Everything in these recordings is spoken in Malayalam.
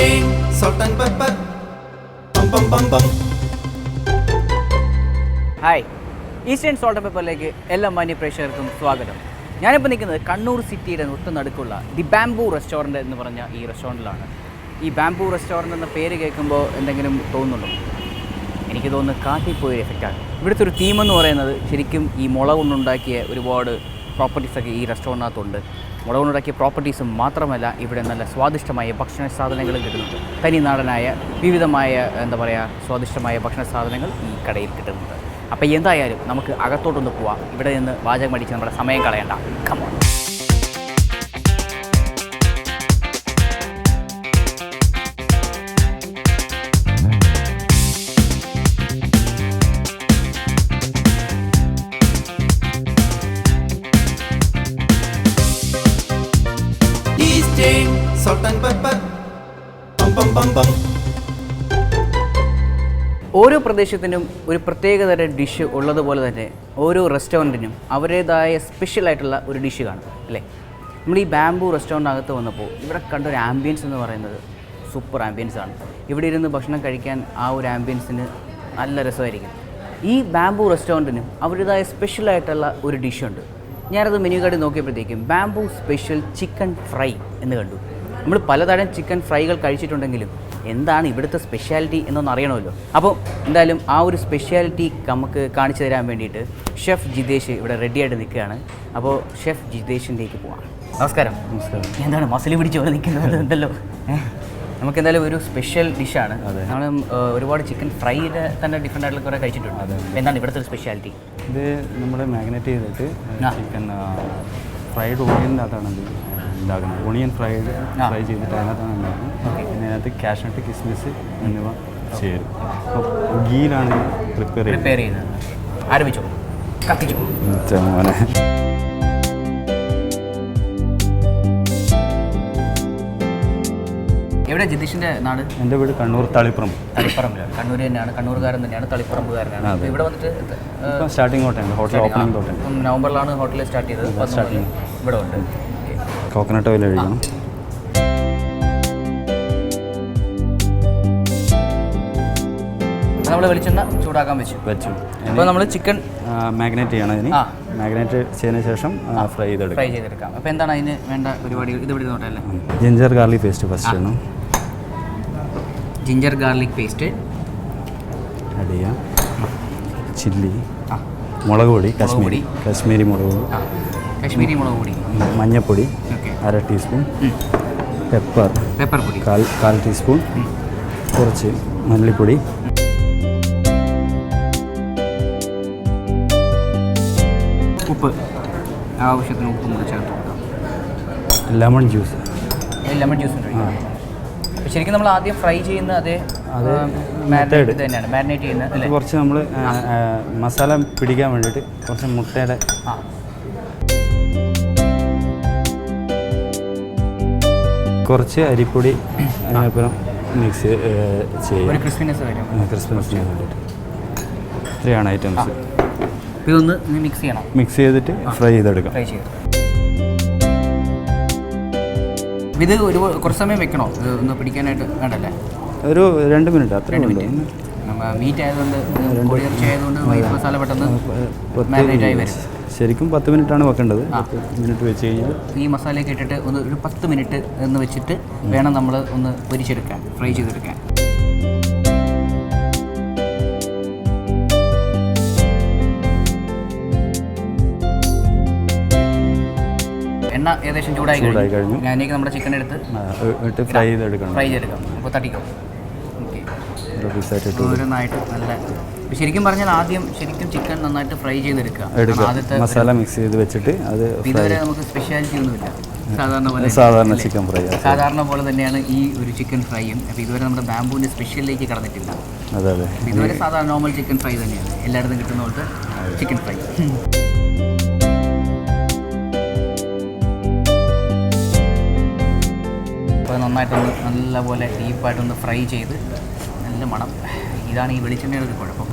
Easting salt and pepper. Bum bum bum bum. Hi eastern salt പേപ്പറിലേക്ക് എല്ലാ മാന്യ പ്രേക്ഷകർക്കും സ്വാഗതം. ഞാനിപ്പോൾ നിൽക്കുന്നത് കണ്ണൂർ സിറ്റിയുടെ ഒട്ടു നടുക്കുള്ള ദി ബാംബു റെസ്റ്റോറന്റ് എന്ന് പറഞ്ഞ ഈ റെസ്റ്റോറന്റിലാണ് ഈ ബാംബു റെസ്റ്റോറന്റ് എന്ന പേര് കേൾക്കുമ്പോൾ എന്തെങ്കിലും തോന്നുന്നുണ്ടോ? എനിക്ക് തോന്നുന്നു കാട്ടിപ്പോയ എഫക്റ്റാണ് ഇവിടുത്തെ ഒരു തീം എന്ന് പറയുന്നത് ശരിക്കും ഈ മുള കൊണ്ടുണ്ടാക്കിയ ഒരുപാട് പ്രോപ്പർട്ടീസൊക്കെ ഈ റെസ്റ്റോറന്റിനകത്തുണ്ട് മുള കൊണ്ടുണ്ടാക്കിയ പ്രോപ്പർട്ടീസും മാത്രമല്ല ഇവിടെ നല്ല സ്വാദിഷ്ടമായ ഭക്ഷണ സാധനങ്ങളും കിട്ടുന്നുണ്ട്. തനിനാടനായ വിവിധമായ എന്താ പറയുക സ്വാദിഷ്ടമായ ഭക്ഷണ സാധനങ്ങൾ ഈ കടയിൽ കിട്ടുന്നുണ്ട്. അപ്പോൾ എന്തായാലും നമുക്ക് അകത്തോട്ടൊന്ന് പോവാം. ഇവിടെ നിന്ന് വാചകം അടിച്ച് നമ്മുടെ സമയം കളയണ്ട. Come on Bum. ഓരോ പ്രദേശത്തിനും ഒരു പ്രത്യേകതരം ഡിഷ് ഉള്ളതുപോലെ തന്നെ ഓരോ റെസ്റ്റോറന്റിനും അവരുടേതായ സ്പെഷ്യൽ ആയിട്ടുള്ള ഒരു ഡിഷ് കാണും അല്ലേ? നമ്മൾ ഈ ബാംബു റെസ്റ്റോറന്റിനകത്ത് വന്നപ്പോൾ ഇവിടെ കണ്ട ഒരു ആംബിയൻസ് എന്ന് പറയുന്നത് സൂപ്പർ ആംബിയൻസ് ആണ്. ഇവിടെ ഇരുന്ന് ഭക്ഷണം കഴിക്കാൻ ആ ഒരു ആംബിയൻസിന് നല്ല രസമായിരിക്കും. ഈ ബാംബു റെസ്റ്റോറന്റിനും അവരുടേതായ സ്പെഷ്യൽ ആയിട്ടുള്ള ഒരു ഡിഷുണ്ട് ഞാനത് മെനു കാർഡ് നോക്കിയപ്പോഴത്തേക്കും ബാംബു സ്പെഷ്യൽ ചിക്കൻ ഫ്രൈ എന്ന് കണ്ടു. നമ്മൾ പലതരം ചിക്കൻ ഫ്രൈകൾ കഴിച്ചിട്ടുണ്ടെങ്കിലും എന്താണ് ഇവിടുത്തെ സ്പെഷ്യാലിറ്റി എന്നൊന്ന് അറിയണമല്ലോ. അപ്പോൾ എന്തായാലും ആ ഒരു സ്പെഷ്യാലിറ്റി നമുക്ക് കാണിച്ചു തരാൻ വേണ്ടിയിട്ട് ഷെഫ് ജിതേഷ് ഇവിടെ റെഡിയായിട്ട് നിൽക്കുകയാണ്. അപ്പോൾ ഷെഫ് ജിതേഷിന്റെക്ക് പോവാം. നമസ്കാരം. നമസ്കാരം. എന്താണ് മസിലി പിടിച്ച് പോലെ നിൽക്കുന്നത്? എന്തല്ലോ നമുക്ക് എന്തായാലും ഒരു സ്പെഷ്യൽ ഡിഷാണ് നമ്മൾ ഒരുപാട് ചിക്കൻ ഫ്രൈയുടെ തന്നെ ഡിഫറെന്റ് ആയിട്ടുള്ള കുറേ കഴിച്ചിട്ടുണ്ട്. എന്താണ് ഇവിടുത്തെ ഒരു സ്പെഷ്യാലിറ്റി ഇത് നമ്മൾ മാഗ്നേറ്റ് ചെയ്തിട്ട് ചിക്കൻ ഫ്രൈഡ് ഓണിയന്റെ അകത്താണ് ഉണ്ടാക്കുന്നത് ഓണിയൻ ഫ്രൈഡ് ഫ്രൈ ചെയ്തിട്ട് അതിനകത്താണ് ഉണ്ടാക്കുന്നത് അതിനകത്ത് കാഷ്നട്ട് കിസ്മിസ് എന്നിവ ചേരും അപ്പോൾ ഗീലാണ് പ്രിപ്പയർ ചെയ്യുന്നത് പ്രിപ്പയർ ചെയ്യുന്നത് ആരംഭിച്ചോ? കത്തിച്ചോ? എവിടെ ജിതീഷിന്റെ നാട്? എന്റെ വീട് കണ്ണൂർ തളിപ്പുറം തളിപ്പറമ്പിലാണ് കണ്ണൂർ തന്നെയാണ്. കണ്ണൂർകാരൻ തന്നെയാണ് തളിപ്പറമ്പുകാരനാണ്. ഇവിടെ വന്നിട്ട് starting starting hotel opening hotel നവംബറിലാണ് hotel start ചെയ്തത്. നമ്മൾ ഇവിടെ ഉണ്ട്. കോക്കനട്ട് ഓയിൽ ഒഴിക്കണം നമ്മൾ വെളിച്ചെണ്ണ ചൂടാക്കാൻ വെച്ചു. വെച്ചു. അപ്പോൾ നമ്മൾ ചിക്കൻ മാഗ്നേറ്റ് ചെയ്യണം അതിന്. മാഗ്നേറ്റ് ചെയ്തതിന് ശേഷം ഫ്രൈ ചെയ്തെടുക്കാം. ഫ്രൈ ചെയ്തെടുക്കാം. അപ്പോൾ എന്താണ് അതിന് വേണ്ട പരിപാടികൾ ഇത് ഇവിടെ നോട്ടല്ലേ ജിഞ്ചർ ഗാർലിക് പേസ്റ്റ് ഫസ്റ്റ് ഇടണം. Ginger garlic paste. ആഡ് ചെയ്യാം. ചില്ലി. മുളക് പൊടി കാശ്മീരി. കശ്മീരി മുളക് പൊടി. കശ്മീരി മുളക് പൊടി. മഞ്ഞൾപ്പൊടി അര ടീസ്പൂൺ. പെപ്പർ പെപ്പർ പൊടി. കാൽ കാൽ ടീസ്പൂൺ. കുറച്ച് മല്ലിപ്പൊടി. ഉപ്പ് ആവശ്യത്തിന് ഉപ്പും കൂടി ചേർത്ത് കൊടുക്കാം. ലെമൺ ജ്യൂസ് ലെമൺ ജ്യൂസ് ശരിക്കും നമ്മൾ ആദ്യം ഫ്രൈ ചെയ്യുന്ന അതേ അത് മാരിനേറ്റ് method. തന്നെയാണ്. മാരിനേറ്റ് ചെയ്യുന്നത് കുറച്ച് നമ്മൾ മസാല പിടിക്കാൻ വേണ്ടിയിട്ട് കുറച്ച് മുട്ടയുടെ ആ. കുറച്ച് അരിപ്പൊടി അതിനപ്പുറം മിക്സ് ചെയ്യും. ക്രിസ്പിനെസ് ക്രിസ്മസിന് വേണ്ടിയിട്ട്. ഇത്രയാണ് ഐറ്റംസ് ഇതൊന്ന് മിക്സ് ചെയ്യണം. മിക്സ് ചെയ്തിട്ട് ഫ്രൈ ചെയ്തെടുക്കാം. ഫ്രൈ ചെയ്ത്. ഇത് ഒരു കുറച്ച് സമയം വെക്കണോ? ഇത് ഒന്ന് പിടിക്കാനായിട്ട് വേണ്ടല്ലേ? ഒരു രണ്ട് മിനിറ്റ് അത്ര രണ്ട് മിനിറ്റ്. മീറ്റ് ആയതുകൊണ്ട് കോഴി ഇറച്ചി ആയതുകൊണ്ട് മസാല പെട്ടെന്ന് മാരിനേറ്റ് ആയി വരും. ശരിക്കും പത്ത് ആണ് വെക്കേണ്ടത്. മിനിറ്റ് വെച്ച് കഴിഞ്ഞാൽ ഈ മസാലയൊക്കെ ഇട്ടിട്ട് ഒന്ന് ഒരു പത്ത് മിനിറ്റ് എന്ന് വെച്ചിട്ട് വേണം നമ്മൾ ഒന്ന് പൊരിച്ചെടുക്കാൻ ഫ്രൈ ചെയ്തെടുക്കാൻ. എണ്ണ ഏകദേശം ചൂടായി ചൂടായി കഴിഞ്ഞു. ഞാനേക്ക് നമ്മുടെ ചിക്കൻ എടുത്ത് എടുത്ത് ഫ്രൈ ചെയ്ത് എടുക്കണം ഫ്രൈ ചെയ്തെടുക്കാം. അപ്പോൾ തട്ടിക്കോ. ഓരോന്നായിട്ട് നല്ല ശരിക്കും പറഞ്ഞാൽ ആദ്യം ശരിക്കും ചിക്കൻ നന്നായിട്ട് ഫ്രൈ ചെയ്തെടുക്കുക. ആദ്യത്തെ മസാല മിക്സ് ചെയ്ത് വെച്ചിട്ട് അത് ഇതുവരെ നമുക്ക് സ്പെഷ്യാലിറ്റി ഒന്നുമില്ല. സാധാരണ പോലെ സാധാരണ ചിക്കൻ ഫ്രൈ സാധാരണ പോലെ തന്നെയാണ് ഈ ഒരു ചിക്കൻ ഫ്രൈയും അപ്പോൾ ഇതുവരെ നമ്മുടെ ബാംബുവിന്റെ സ്പെഷ്യലിലേക്ക് കടന്നിട്ടില്ല. അതെ അതെ. ഇതുവരെ സാധാരണ നോർമൽ ചിക്കൻ ഫ്രൈ തന്നെയാണ്. എല്ലായിടത്തും കിട്ടുന്ന പോലത്തെ ചിക്കൻ ഫ്രൈ അപ്പോൾ നന്നായിട്ടൊന്ന് നല്ലപോലെ ഡീപ്പായിട്ടൊന്ന് ഫ്രൈ ചെയ്ത് നല്ല മണം. ഇതാണ് ഈ വെളിച്ചെണ്ണയുടെ ഒരു കുഴപ്പം.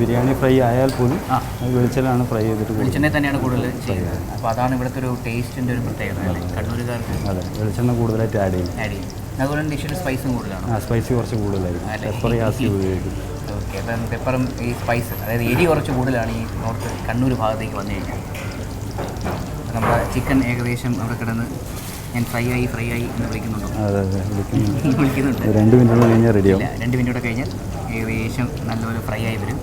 ബിരിയാണി ഫ്രൈ ആയാൽ പോലും ആ. വെളിച്ചെണ്ണയാണ് ഫ്രൈ ചെയ്തിട്ട് വെളിച്ചെണ്ണ തന്നെയാണ് കൂടുതൽ ചെയ്യുന്നത്. അപ്പോൾ അതാണ് ഇവിടുത്തെ ഒരു ടേസ്റ്റിന്റെ ഒരു പ്രത്യേകത അല്ലേ? കണ്ണൂരുകാർക്ക് അതെ. വെളിച്ചെണ്ണ കൂടുതലായിട്ട് ആഡ് ചെയ്യും. ആഡ് ചെയ്യും. അതുപോലെ തന്നെ ഡിഷിന് സ്പൈസും കൂടുതലാണ്. ആ സ്പൈസി കുറച്ച് കൂടുതലായിരിക്കും. പെപ്പർ ജാസ്തി ഉപയോഗിക്കും. ഓക്കെ അപ്പം പെപ്പറും ഈ സ്പൈസ് അതായത് എരി കുറച്ച് കൂടുതലാണ് ഈ നോർത്ത് കണ്ണൂർ ഭാഗത്തേക്ക് വന്നു കഴിഞ്ഞാൽ. നമ്മുടെ ചിക്കൻ ഏകദേശം അവിടെ കിടന്ന് ഞാൻ ഫ്രൈ ആയി ഫ്രൈ ആയി എന്ന് വിളിക്കുന്നുണ്ടോ? അതെ അതെ വിളിക്കുന്നു വിളിക്കുന്നുണ്ട്. രണ്ട് മിനിറ്റ് കഴിഞ്ഞാൽ റെഡിയാവും രണ്ട് മിനിറ്റ് കൂടെ കഴിഞ്ഞാൽ ഏകദേശം നല്ലപോലെ ഫ്രൈ ആയി വരും.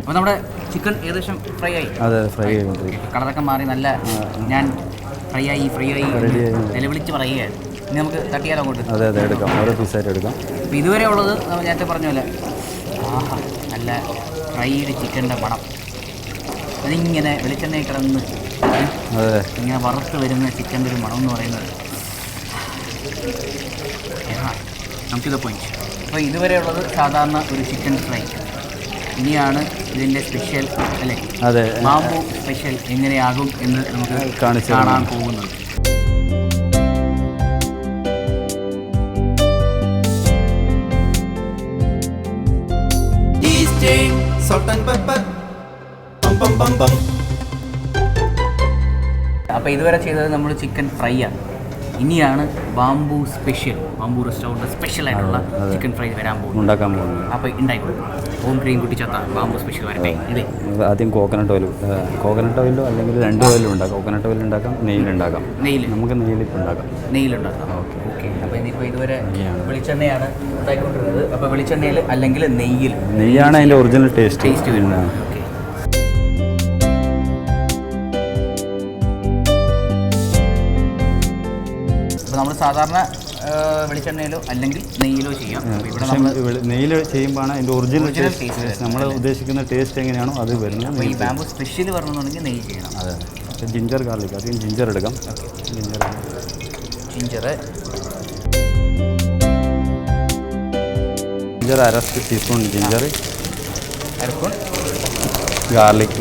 അപ്പോൾ നമ്മുടെ ചിക്കൻ ഏകദേശം ഫ്രൈ ആയി. അതെ ഫ്രൈ ആയി കളറൊക്കെ മാറി നല്ല ഞാൻ ഫ്രൈ ആയി ഫ്രൈ ആയി നിലവിളിച്ച് പറയുകയാണ്. ഇനി നമുക്ക് തട്ടിയാലോ അങ്ങോട്ട്? അതെ അതെ എടുക്കാം. ഓരോ പീസായിട്ട് എടുക്കാം. ഇതുവരെ ഉള്ളത് നേരത്തെ പറഞ്ഞ പോലെ. ആഹാ നല്ല ഫ്രൈഡ് ചിക്കന്റെ പടം അതിങ്ങനെ വെളിച്ചെണ്ണ കിടന്ന് ഇങ്ങനെ വറുത്ത് വരുന്ന ചിക്കന്റെ ഒരു മണം എന്ന് പറയുന്നത്. നമുക്കിത് പോയിന്റ് അപ്പോൾ ഇതുവരെ ഉള്ളത് സാധാരണ ഒരു ചിക്കൻ ഫ്രൈ ഇനിയാണ് ഇതിന്റെ സ്പെഷ്യൽ അല്ലേ? അതെ. മാമ്പു സ്പെഷ്യൽ എങ്ങനെയാകും എന്ന് നമുക്ക് കാണാൻ പോകുന്നുണ്ട് പോകുന്നത്. Eastern and pepper. പം പം പം പം. അപ്പോൾ ഇതുവരെ ചെയ്തത് നമ്മൾ ചിക്കൻ ഫ്രൈ ആണ്. ഇനിയാണ് Bamboo special. Bamboo restaurant special ആയിട്ടുള്ള ചിക്കൻ ഫ്രൈ വരാൻ പോകുന്നത്. ഉണ്ടാക്കാൻ പോകുന്നത്. അപ്പോൾ ഉണ്ടായിക്കോളും. ഓം ക്രീം കുട്ടിച്ചത്ത ബാംബു സ്പെഷ്യൽ വരട്ടെ. ഇല്ലേ? ആദ്യം കോക്കനട്ട് ഓയിൽ കോക്കനട്ട് ഓയിലോ അല്ലെങ്കിൽ രണ്ട് ഓയിലും ഉണ്ടാക്കാം. കോക്കനട്ട് ഓയിൽ ഉണ്ടാക്കാം നെയ്യിൽ ഉണ്ടാക്കാം. നെയ്യിൽ. നമുക്ക് നെയ്യിൽ ഇപ്പോൾ ഉണ്ടാക്കാം. നെയ്യിലുണ്ടാക്കാം ഓക്കെ. ഓക്കെ. അപ്പോൾ ഇനിയിപ്പോൾ ഇതുവരെ വെളിച്ചെണ്ണയാണ് ഉണ്ടായിക്കൊണ്ടിരുന്നത് അപ്പോൾ വെളിച്ചെണ്ണയിൽ അല്ലെങ്കിൽ നെയ്യിൽ. നെയ്യാണ് അതിന്റെ ഒറിജിനൽ ടേസ്റ്റ് ടേസ്റ്റ് വരുന്നത്. അപ്പോൾ നമ്മൾ സാധാരണ വെളിച്ചെണ്ണയിലോ അല്ലെങ്കിൽ നെയ്യിലോ ചെയ്യാം. ഇവിടെ നമ്മൾ നെയ്യിൽ ചെയ്യുമ്പോഴാണ് അതിന്റെ ഒറിജിനൽ ടേസ്റ്റ് നമ്മൾ ഉദ്ദേശിക്കുന്ന ടേസ്റ്റ് എങ്ങനെയാണോ അത് വരുന്നത്. ഈ ബാമ്പു സ്പെഷ്യൽ വരണമെന്നുണ്ടെങ്കിൽ നെയ്യ് ചെയ്യണം. അതെ. ജിഞ്ചർ ഗാർലിക് അധികം ജിഞ്ചർ എടുക്കാം ജിഞ്ചർ ജിഞ്ചർ ജിഞ്ചർ അര ടീസ്പൂൺ ജിഞ്ചർ അരസ്പൂൺ ഗാർലിക്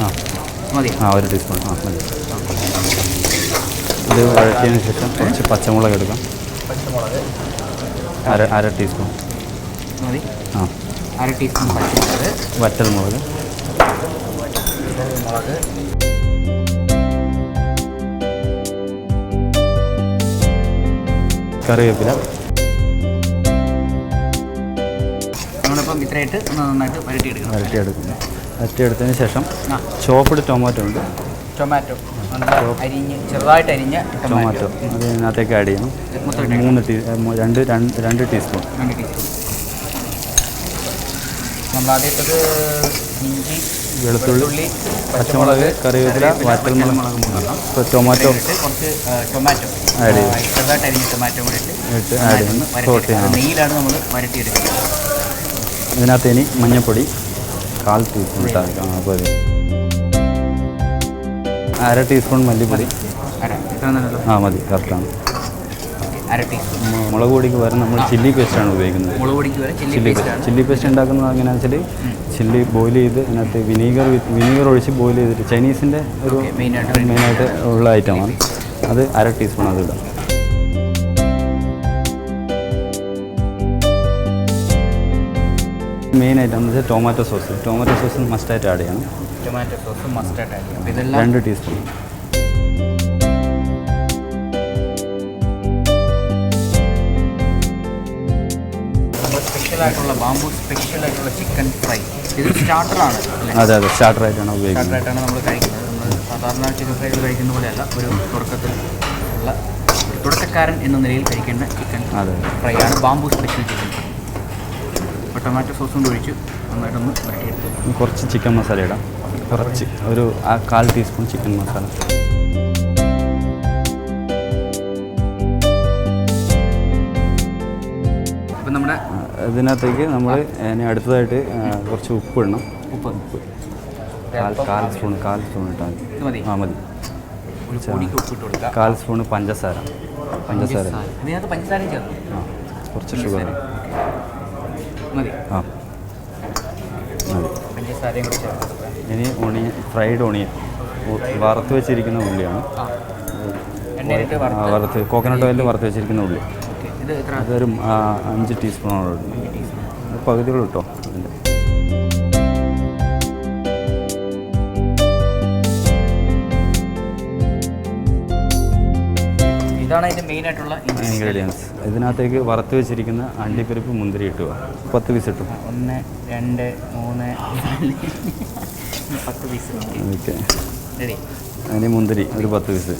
ആ. മതി. ആ ഒരു ടീസ്പൂൺ ആ മതി. ഇത് വഴറ്റിയതിന് ശേഷം കുറച്ച് പച്ചമുളക് എടുക്കാം. പച്ചമുളക്. അര അര ടീസ്പൂൺ മതി. ആ. അര ടീസ്പൂൺ പച്ചമുളക്. വറ്റൽ മുളക് മുളക് കറിവേപ്പില. നമ്മളിപ്പം ഇത്രയായിട്ട് ഒന്ന് നന്നായിട്ട് വരട്ടിയെടുക്കണം. വരട്ടിയെടുത്തതിന് ശേഷം ചോപ്പിട്ട് ചോപ്പിഡ് ടൊമാറ്റോ ഉണ്ട്. ടൊമാറ്റോ അരിഞ്ഞ് ചെറുതായിട്ട് അരിഞ്ഞ ടൊമാറ്റോ അത് ഇതിനകത്തേക്ക് ആഡ് ചെയ്യണം. മൂന്ന് ടീ രണ്ട് രണ്ട് രണ്ട് ടീസ്പൂൺ രണ്ട് ടീസ്പൂൺ നമ്മൾ ആദ്യത്തത് ഇഞ്ചി വെളുത്തുള്ളി, പച്ചമുളക്, കറിവേപ്പില, വാറ്റൽ മുളക്. ഇപ്പോൾ ടൊമാറ്റോ കുറച്ച് ടൊമാറ്റോ ആഡ് ചെയ്യും. ചെറുതായിട്ട് അരിഞ്ഞ ടൊമാറ്റോ കൂടി ഇട്ട് ആഡ് സോട്ട് ചെയ്യണം. നെയ്യിലാണ് നമ്മൾ വരട്ടിയെടുക്കുന്നത്. ഇതിനകത്ത് ഇനി മഞ്ഞൾപ്പൊടി കാൽ ടീസ്പൂൺ. ആ അപ്പോൾ അര ടീസ്പൂൺ മല്ലിപ്പൊടി. ആ മതി. കറക്റ്റാണ് അര ടീസ്പൂൺ മുളക് പൊടിക്ക് പകരം നമ്മൾ ചില്ലി പേസ്റ്റാണ് ഉപയോഗിക്കുന്നത്. മുളക് പൊടിക്ക് ചില്ലി പേസ്റ്റ് ആണ്. ചില്ലി പേസ്റ്റ് ഉണ്ടാക്കുന്നത് എങ്ങനെയാണെന്ന് വെച്ചാൽ ചില്ലി ബോയിൽ ചെയ്ത് അതിനകത്ത് വിനീഗർ വിനീഗർ ഒഴിച്ച് ബോയിൽ ചെയ്തിട്ട് ചൈനീസിന്റെ ഒരു മെയിനായിട്ട് ഉള്ള ഐറ്റമാണ് അത് അര ടീസ്പൂൺ അത് ഇടാം. മെയിൻ ഐറ്റം എന്ന് വെച്ചാൽ ടൊമാറ്റോ സോസ് ടൊമാറ്റോ സോസ് മസ്റ്റായിട്ട് ആഡ് ചെയ്യണം. ടൊമാറ്റോ സോസ് മസ്റ്റായിട്ട് ആഡ് ചെയ്യണം. രണ്ട് ടീസ്പൂൺ ആയിട്ടുള്ള ബാമ്പു സ്പെഷ്യൽ ആയിട്ടുള്ള ചിക്കൻ ഫ്രൈ. ഇത് സ്റ്റാർട്ടറാണ് അതെ അതെ സ്റ്റാർട്ടറായിട്ടാണ് ഉപയോഗിക്കുന്നത്. സ്റ്റാർട്ടറായിട്ടാണ് നമ്മൾ കഴിക്കുന്നത്. നമ്മൾ സാധാരണ ചിക്കൻ ഫ്രൈ കഴിക്കുന്ന പോലെയല്ല ഒരു തുടക്കത്തിൽ ഉള്ള തുടക്കക്കാരൻ എന്ന നിലയിൽ കഴിക്കേണ്ട ചിക്കൻ അതെ. ഫ്രൈ ആണ് ബാമ്പു സ്പെഷ്യൽ ചിക്കൻ ഫ്രൈ. അപ്പോൾ ടൊമാറ്റോ സോസ് കൊണ്ട് ഒഴിച്ച് നന്നായിട്ടൊന്ന് വരട്ടിയെടുത്തു കുറച്ച് ചിക്കൻ മസാല ഇടാം. കുറച്ച് ഒരു ആ കാൽ ടീസ്പൂൺ ചിക്കൻ മസാല. നമ്മുടെ ഇതിനകത്തേക്ക് നമ്മൾ ഇനി അടുത്തതായിട്ട് കുറച്ച് ഉപ്പ് ഇടണം ഉപ്പ്. കാൽ കാൽ സ്പൂൺ കാൽ സ്പൂൺ ഇട്ടാൽ മതി. ആ മതി. കാൽ സ്പൂൺ പഞ്ചസാര. പഞ്ചസാര. ആ കുറച്ച് ഷുഗർ മതി. ആ മതി. ഇനി ഓണിയൻ ഫ്രൈഡ് ഓണിയൻ വറുത്ത് വെച്ചിരിക്കുന്ന ഉള്ളിയാണ്. വറുത്ത് കോക്കനട്ട് ഓയിലിൽ വറുത്ത് വെച്ചിരിക്കുന്ന ഉള്ളി. അതൊരു അഞ്ച് ടീസ്പൂണോളം പകുതിയോളം കിട്ടോ ആയിട്ടുള്ള ഇൻഗ്രീഡിയൻസ് ഇതിനകത്തേക്ക് വറുത്ത് വെച്ചിരിക്കുന്ന അണ്ടിപ്പരിപ്പ് മുന്തിരി ഇട്ടുക പത്ത് പീസ് ഇട്ടു. ഒന്ന് രണ്ട് മൂന്ന് പത്ത് പീസ് ഓക്കെ. അതിന് മുന്തിരി ഒരു പത്ത് പീസ്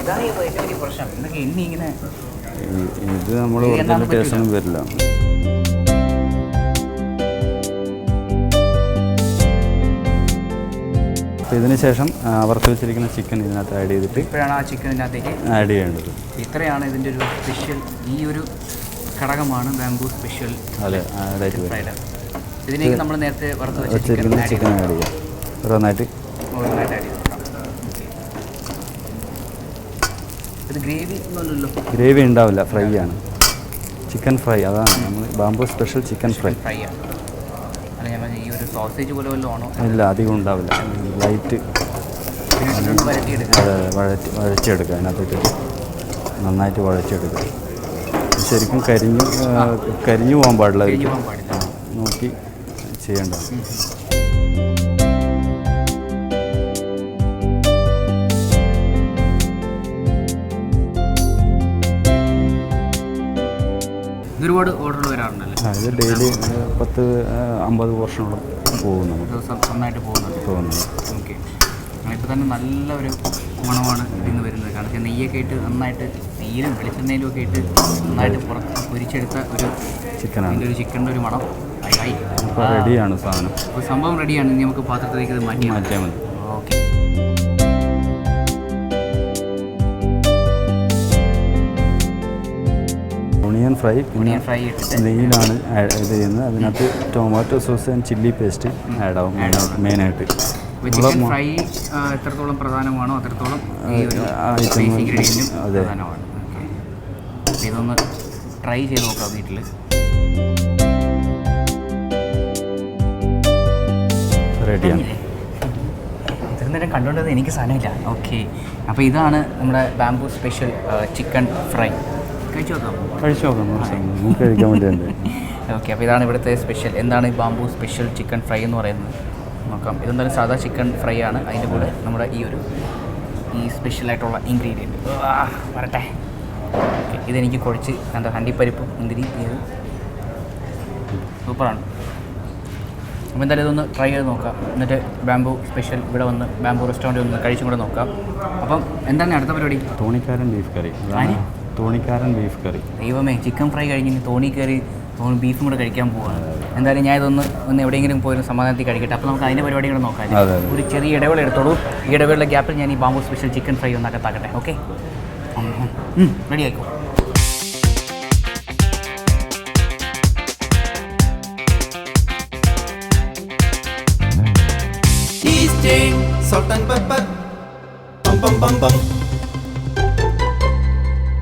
ഇതാണ് പ്രശ്നം ഇങ്ങനെ ഇത് നമ്മൾ ഒറിജിനൽ എണ്ണാൻ ടേസ്റ്റ് ഒന്നും വരില്ല. അപ്പോൾ ഇതിന് ശേഷം വറുത്ത് വെച്ചിരിക്കുന്ന ചിക്കൻ ഇതിനകത്ത് ആഡ് ചെയ്തിട്ട് ഇപ്പോഴാണ് ആ ചിക്കൻ ഇതിനകത്തേക്ക് ആഡ് ചെയ്യേണ്ടത്. ഇത്രയാണ് ഇതിന്റെ ഒരു സ്പെഷ്യൽ ഈ ഒരു ഘടകമാണ് ബാംബൂ സ്പെഷ്യൽ അതെ ഇതിലേക്ക് നമ്മൾ നേരത്തെ വറുത്ത് വെച്ചിരിക്കുന്ന ചിക്കൻ ആഡ് ചെയ്യാം. ഓരോന്നായിട്ട് ഓരോന്നായിട്ട് ആഡ് ചെയ്ത് കൊടുക്കാം Okay. ഇത് ഗ്രേവി ഉണ്ടാവില്ല ഫ്രൈ ആണ്. ചിക്കൻ ഫ്രൈ അതാണ് നമ്മൾ ബാംബു സ്പെഷ്യൽ ചിക്കൻ ഫ്രൈ. ഇല്ല അധികം ഉണ്ടാവില്ല. ലൈറ്റ്. വഴറ്റി വഴച്ചെടുക്കുക അതിനകത്തിട്ട്. നന്നായിട്ട് വഴച്ചെടുക്കുക ശരിക്കും കരിഞ്ഞു കരിഞ്ഞു പോകാൻ പാടില്ല നോക്കി ചെയ്യേണ്ടത് ഒരുപാട് ഓർഡർ വരാറുണ്ടല്ലേ? ഇത് ഡെയിലി പത്ത് അമ്പത് പോർഷനോളം പോകും നമുക്ക് നന്നായിട്ട് പോകുന്നുണ്ട്. തോന്നുന്നു ഓക്കെ ഇപ്പോൾ തന്നെ നല്ല ഒരു ഗുണമാണ് ഇന്ന് വരുന്നത്. കാരണം വെച്ചാൽ നെയ്യൊക്കെ ഇട്ട് നന്നായിട്ട് നെയ്യിലും വെളിച്ചെണ്ണയിലും ഒക്കെ ഇട്ട് നന്നായിട്ട് പുറത്ത് പൊരിച്ചെടുത്ത ഒരു ചിക്കനാണ് അതിന്റെ ഒരു ചിക്കന്റെ ഒരു മണം. ആയി റെഡിയാണ് സാധനം. അപ്പോൾ സംഭവം റെഡിയാണ് ഇനി നമുക്ക് പാത്രത്തിലേക്ക് ഇത് മാറ്റി മാറ്റിയാൽ മതി. ഫ്രൈ പിന്നെ ഫ്രൈ ഇട്ടിട്ട്. നെയ്യിലാണ് ഇത് ചെയ്യുന്നത്. അതിനകത്ത് tomato sauce and chilli paste add ആവും മെയിനായിട്ട് ചിക്കൻ ഫ്രൈ എത്രത്തോളം പ്രധാനമാണോ അത്രത്തോളം അതെ. ഇതൊന്ന് ട്രൈ ചെയ്ത് നോക്കാം വീട്ടിൽ റെഡിയാണ് ഇത്ര നേരം കണ്ടുകൊണ്ടത് എനിക്ക് സാധനമില്ല. ഓക്കെ അപ്പോൾ ഇതാണ് നമ്മുടെ ബാംബൂ സ്പെഷ്യൽ ചിക്കൻ ഫ്രൈ കഴിച്ചു നോക്കാം കഴിച്ചു നോക്കാം കുറച്ച് നമുക്ക് കഴിക്കാൻ വേണ്ടിയുണ്ട് ഓക്കെ അപ്പോൾ ഇതാണ് ഇവിടുത്തെ സ്പെഷ്യൽ. എന്താണ് ഈ ബാംബൂ സ്പെഷ്യൽ ചിക്കൻ ഫ്രൈ എന്ന് പറയുന്നത്? നോക്കാം. ഇതെന്തായാലും സാധാ ചിക്കൻ ഫ്രൈ ആണ്. അതിന്റെ കൂടെ നമ്മുടെ ഈ ഒരു ഈ സ്പെഷ്യൽ ആയിട്ടുള്ള ഇൻഗ്രീഡിയന്റ് വരട്ടെ. ഓക്കെ ഇതെനിക്ക് കുഴച്ച് എന്താ ഹണ്ടിപ്പരിപ്പും മുന്തിരി ഇത് സൂപ്പറാണ്. അപ്പോൾ എന്തായാലും ഇതൊന്ന് ട്രൈ ചെയ്ത് നോക്കാം. എന്നിട്ട് ബാംബൂ സ്പെഷ്യൽ ഇവിടെ വന്ന് ബാംബൂ റെസ്റ്റോറന്റിൽ ഒന്ന് കഴിച്ചും കൂടെ നോക്കാം. അപ്പം എന്താണ് അടുത്ത പരിപാടി? തോണിക്കാരൻ ബീഫ് കറി? തോണിക്കാരൻ ബീഫ് കറി ദൈവമേ ചിക്കൻ ഫ്രൈ കഴിഞ്ഞ് തോണി കയറി തോണി ബീഫും കൂടെ കഴിക്കാൻ പോവാണ്. എന്തായാലും ഞാൻ ഇതൊന്ന് ഒന്ന് എവിടെയെങ്കിലും പോയി ഒരു സമാധാനത്തിൽ കഴിക്കട്ടെ. അപ്പോൾ നമുക്ക് അതിന്റെ പരിപാടി കൂടെ നോക്കാം. ഒരു ചെറിയ ഇടവേള എടുത്തോളൂ. ഈ ഇടവേളയുടെ ഗ്യാപ്പിൽ ഞാൻ ഈ ബാംബു സ്പെഷ്യൽ ചിക്കൻ ഫ്രൈ ഒന്ന് അകത്താക്കട്ടെ. ഓക്കെ? റെഡി ആയിക്കോ? Salt and pepper. Bum bum bum bum.